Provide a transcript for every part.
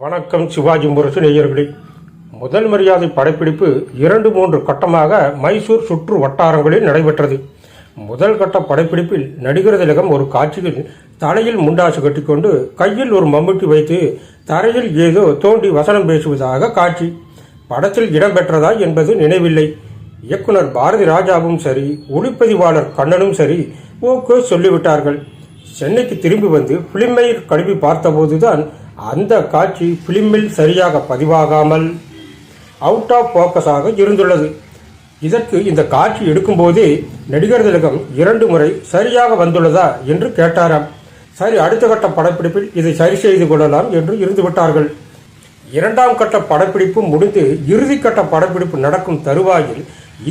வணக்கம் சிவாஜி முரசு நேயர்களே. முதல் மரியாதை படப்பிடிப்பு இரண்டு மூன்று கட்டமாக மைசூர் சுற்று வட்டாரங்களில் நடைபெற்றது. முதல் கட்ட படப்பிடிப்பில் நடிகர் திலகம் ஒரு காட்சியில் தலையில் முண்டாசு கட்டிக்கொண்டு கையில் ஒரு மம்முட்டி வைத்து தரையில் ஏதோ தோண்டி வசனம் பேசுவதாக காட்சி. படத்தில் இடம்பெற்றதா என்பது நினைவில்லை. இயக்குனர் பாரதி ராஜாவும் சரி ஒளிப்பதிவாளர் கண்ணனும் சரி ஓகே சொல்லிவிட்டார்கள். சென்னைக்கு திரும்பி வந்து பிலிமை கழுவி பார்த்தபோதுதான் அந்த காட்சி பிலிமில் சரியாக பதிவாகாமல் அவுட் ஆஃப் ஃபோக்கஸாக இருந்துள்ளது. இதற்கு இந்த காட்சி எடுக்கும்போதே நடிகர் திலகம் இரண்டு முறை சரியாக வந்துள்ளதா என்று கேட்டாராம். சரி அடுத்த கட்ட படப்பிடிப்பில் இதை சரி செய்து கொள்ளலாம் என்று இருந்துவிட்டார்கள் இரண்டாம் கட்ட படப்பிடிப்பு முடிந்து இறுதி கட்ட படப்பிடிப்பு நடக்கும் தருவாயில்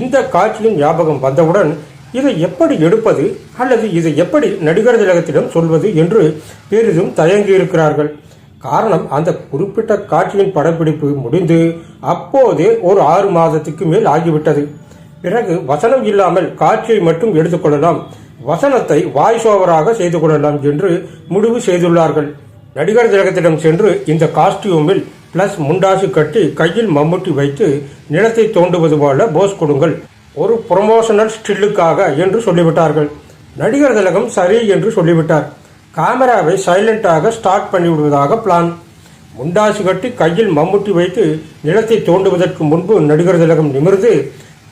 இந்த காட்சியின் ஞாபகம் வந்தவுடன் இதை எப்படி எடுப்பது அல்லது இதை எப்படி நடிகர் திலகத்திடம் சொல்வது என்று பெரிதும் தயங்கியிருக்கிறார்கள். காரணம் அந்த குறிப்பிட்ட காட்சியின் படப்பிடிப்பு முடிந்து அப்போதே ஒரு ஆறு மாதத்துக்கு மேல் ஆகிவிட்டது. பிறகு வசனம் இல்லாமல் காட்சியை மட்டும் எடுத்துக்கொள்ளலாம் வசனத்தை வாய்ஸ் ஓவராக செய்து கொள்ளலாம் என்று முடிவு செய்துள்ளார்கள். நடிகர் திலகத்திடம் சென்று இந்த காஸ்டியூமில் பிளஸ் முண்டாசு கட்டி கையில் மம்முட்டி வைத்து நிலத்தை தோண்டுவது போல போஸ் கொடுங்கள். ஒரு ப்ரொமோஷனல் ஸ்டில்லுக்காக என்று சொல்லிவிட்டார்கள். நடிகர் திலகம் சரி என்று சொல்லிவிட்டார். கேமராவை சைலண்டாக ஸ்டார்ட் பண்ணிவிடுவதாக பிளான் முண்டாசு கட்டி கையில் மம்முட்டி வைத்து நிலத்தை தோண்டுவதற்கு முன்பு நடிகர் திலகம் நிமிர்ந்து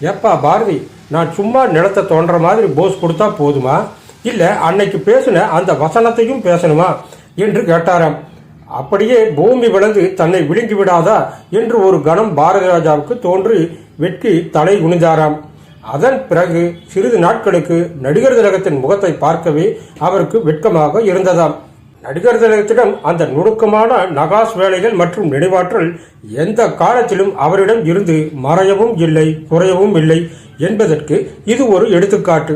ஏப்பா பாரதி நான் சும்மா நிலத்தை தோன்ற மாதிரி போஸ் கொடுத்தா போதுமா? இல்லை அன்னைக்கு பேசின அந்த வசனத்தையும் பேசணுமா? என்று கேட்டாராம். அப்படியே பூமி விழுந்து தன்னை விழுங்கி விடாதா என்று ஒரு கணம் பாரதி ராஜாவுக்கு தோன்றி வெட்கி தலை குனிந்தாராம். அதன் பிறகு சிறிது நாட்களுக்கு நடிகர் திலகத்தின் முகத்தை பார்க்கவே அவருக்கு வெட்கமாக இருந்ததாம். நடிகர் திலகத்திடம் அந்த நுணுக்கமான நகாஸ் வேலைகள் மற்றும் நினைவாற்றல் எந்த காலத்திலும் அவரிடம் இருந்து மறையவும் இல்லை குறையவும் இல்லை என்பதற்கு இது ஒரு எடுத்துக்காட்டு.